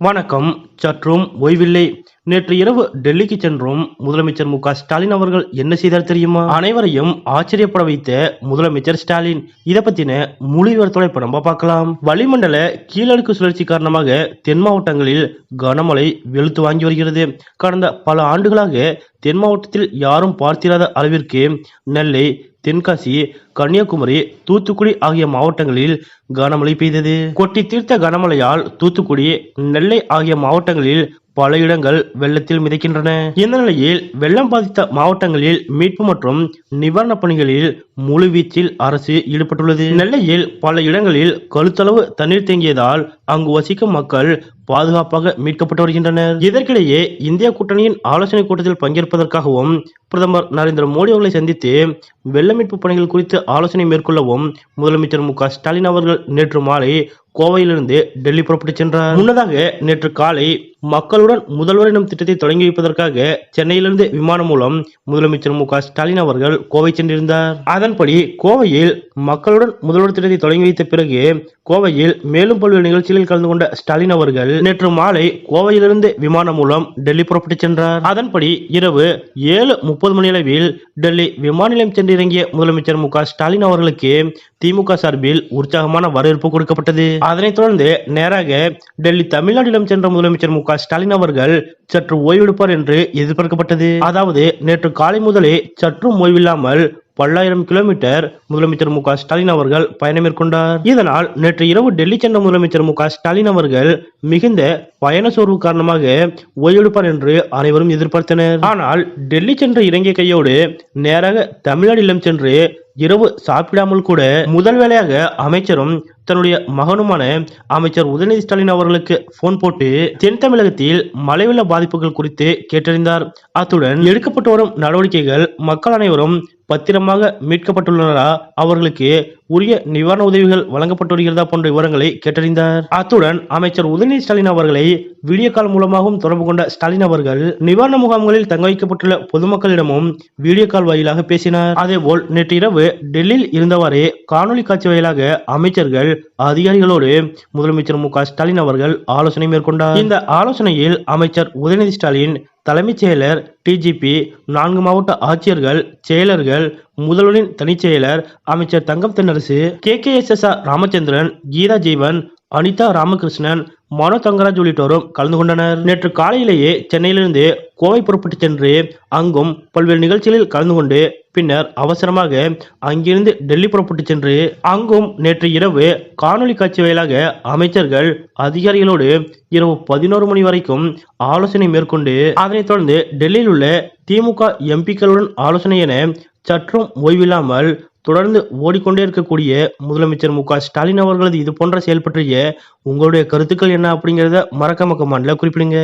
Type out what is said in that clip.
வணக்கம். சற்றும் ஓய்வில்லை. நேற்று இரவு டெல்லிக்கு சென்றும். முதலமைச்சர் மு ஸ்டாலின் அவர்கள் என்ன செய்தார் தெரியுமா? அனைவரையும் ஆச்சரியப்பட வைத்த முதலமைச்சர் ஸ்டாலின். இதை பத்தின முழு விவரத்தோட இப்ப நம்ம பார்க்கலாம். வளிமண்டல கீழடுக்கு சுழற்சி காரணமாக தென் மாவட்டங்களில் கனமழை வெளுத்து வாங்கி வருகிறது. கடந்த பல ஆண்டுகளாக தென் மாவட்டத்தில் யாரும் பார்த்திராத அளவிற்கு நெல்லை தென்காசி கன்னியாகுமரி தூத்துக்குடி ஆகிய மாவட்டங்களில் கனமழை பெய்தது. கொட்டி தீர்த்த கனமழையால் தூத்துக்குடி நெல்லை ஆகிய மாவட்டங்களில் பல இடங்கள் வெள்ளத்தில் மிதக்கின்றன. இந்த நிலையில் வெள்ளம் பாதித்த மாவட்டங்களில் மீட்பு மற்றும் நிவாரணப் பணிகளில் முழுவீச்சில் அரசு ஈடுபட்டுள்ளது. நெல்லையில் பல இடங்களில் கழுத்தளவு தண்ணீர் தேங்கியதால் அங்கு வசிக்கும் மக்கள் பாதுகாப்பாக மீட்கப்பட்டு வருகின்றனர். இதற்கிடையே இந்திய கூட்டணியின் ஆலோசனை கூட்டத்தில் பங்கேற்பதற்காகவும் பிரதமர் நரேந்திர மோடி அவர்களை சந்தித்து வெள்ள மீட்பு பணிகள் குறித்து ஆலோசனை மேற்கொள்ளவும் முதலமைச்சர் மு க ஸ்டாலின் அவர்கள் நேற்று மாலை கோவையிலிருந்து டெல்லி புறப்பட்டு சென்றார். முன்னதாக நேற்று காலை மக்களுடன் முதல்வர் எனும் திட்டத்தை தொடங்கி வைப்பதற்காக சென்னையிலிருந்து விமானம் மூலம் முதலமைச்சர் மு க ஸ்டாலின் அவர்கள் கோவை சென்றிருந்தார். அதன்படி கோவையில் மக்களுடன் முதல்வர் திட்டத்தை தொடங்கி வைத்த பிறகு கோவையில் மேலும் பல்வேறு நிகழ்ச்சிகளில் கலந்து கொண்ட ஸ்டாலின் அவர்கள் நேற்று மாலை கோவையிலிருந்து விமானம் மூலம் டெல்லி புறப்பட்டு சென்றார். அதன்படி இரவு ஏழு முப்பது மணி அளவில் டெல்லி விமான நிலையம் சென்றிறங்கிய முதலமைச்சர் மு ஸ்டாலின் அவர்களுக்கு திமுக சார்பில் உற்சாகமான வரவேற்பு கொடுக்கப்பட்டது. அதனைத் தொடர்ந்து நேராக டெல்லி தமிழ்நாட்டிடம் சென்ற முதலமைச்சர் மு ஸ்டாலின் அவர்கள் சற்று ஓய்வெடுப்பார் என்று எதிர்பார்க்கப்பட்டது. அதாவது நேற்று காலை முதலே சற்றும் ஓய்வில்லாமல் பல்லாயிரம் கிலோமீட்டர் முதலமைச்சர் மு க ஸ்டாலின் அவர்கள் பயணம் மேற்கொண்டார். இதனால் நேற்று இரவு டெல்லி சென்ற முதலமைச்சர் மு க ஸ்டாலின் அவர்கள் மிகுந்த பயண சோர்வு காரணமாக ஓய்வெடுப்பார் என்று அனைவரும் எதிர்பார்த்தனர். ஆனால் டெல்லி சென்ற இறங்கிய கையோடு நேராக தமிழ்நாடு இல்லம் சென்று இரவு சாப்பிடாமல் கூட முதல் வேளையாக அமைச்சரும் தன்னுடைய மகனுமான அமைச்சர் உதயநிதி ஸ்டாலின் அவர்களுக்கு போன் போட்டு தென் தமிழகத்தில் மழை வெள்ள பாதிப்புகள் குறித்து கேட்டறிந்தார். அத்துடன் எடுக்கப்பட்டு வரும் நடவடிக்கைகள் மக்கள் அனைவரும் பத்திரமாக மீட்கப்பட்டுள்ளனரா அவர்களுக்கு உரிய நிவாரண உதவிகள் வழங்கப்பட்டு வருகிறதா போன்ற விவரங்களை கேட்டறிந்தார். அத்துடன் அமைச்சர் உதயநிதி ஸ்டாலின் அவர்களை வீடியோ கால் மூலமாகவும் தொடர்பு கொண்ட ஸ்டாலின் அவர்கள் நிவாரண முகாம்களில் தங்க வைக்கப்பட்டுள்ள பொதுமக்களிடமும் வீடியோ கால் வாயிலாக பேசினார். அதேபோல் நேற்று இரவு டெல்லியில் இருந்தவாறே காணொலி காட்சி வாயிலாக அமைச்சர்கள் அதிகாரிகளோடு முதலமைச்சர் மு ஸ்டாலின் அவர்கள் ஆலோசனை மேற்கொண்டார். இந்த ஆலோசனையில் அமைச்சர் உதயநிதி ஸ்டாலின் தலைமைச் செயலர் டிஜிபி நான்கு மாவட்ட ஆட்சியர்கள் செயலர்கள் முதல்வரின் தனிச் செயலர் அமைச்சர் Thangam Thennarasu K K S S R Ramachandran Geetha Jeevan Anitha Ramakrishnan Mano Thangaraj உள்ளிட்டோரும் கலந்து கொண்டனர். நேற்று காலையிலேயே சென்னையிலிருந்து கோவை புறப்பட்டு சென்று அங்கும் பல்வேறு நிகழ்ச்சிகளில் கலந்து கொண்டு பின்னர் அவசரமாக அங்கிருந்து டெல்லி புறப்பட்டு சென்று அங்கும் நேற்று இரவு காணொலி காட்சி வாயிலாக அமைச்சர்கள் அதிகாரிகளோடு இரவு பதினோரு மணி வரைக்கும் ஆலோசனை மேற்கொண்டு அதனைத் தொடர்ந்து டெல்லியில் உள்ள திமுக எம்பிக்களுடன் ஆலோசனை என சற்றும் ஓய்வில்லாமல் தொடர்ந்து ஓடிக்கொண்டே இருக்கக்கூடிய முதலமைச்சர் மு க ஸ்டாலின் அவர்களது இது போன்ற செயல் பற்றிய உங்களுடைய கருத்துக்கள் என்ன அப்படிங்கிறத மறக்காம கமெண்ட்ல குறிப்பிடுங்க.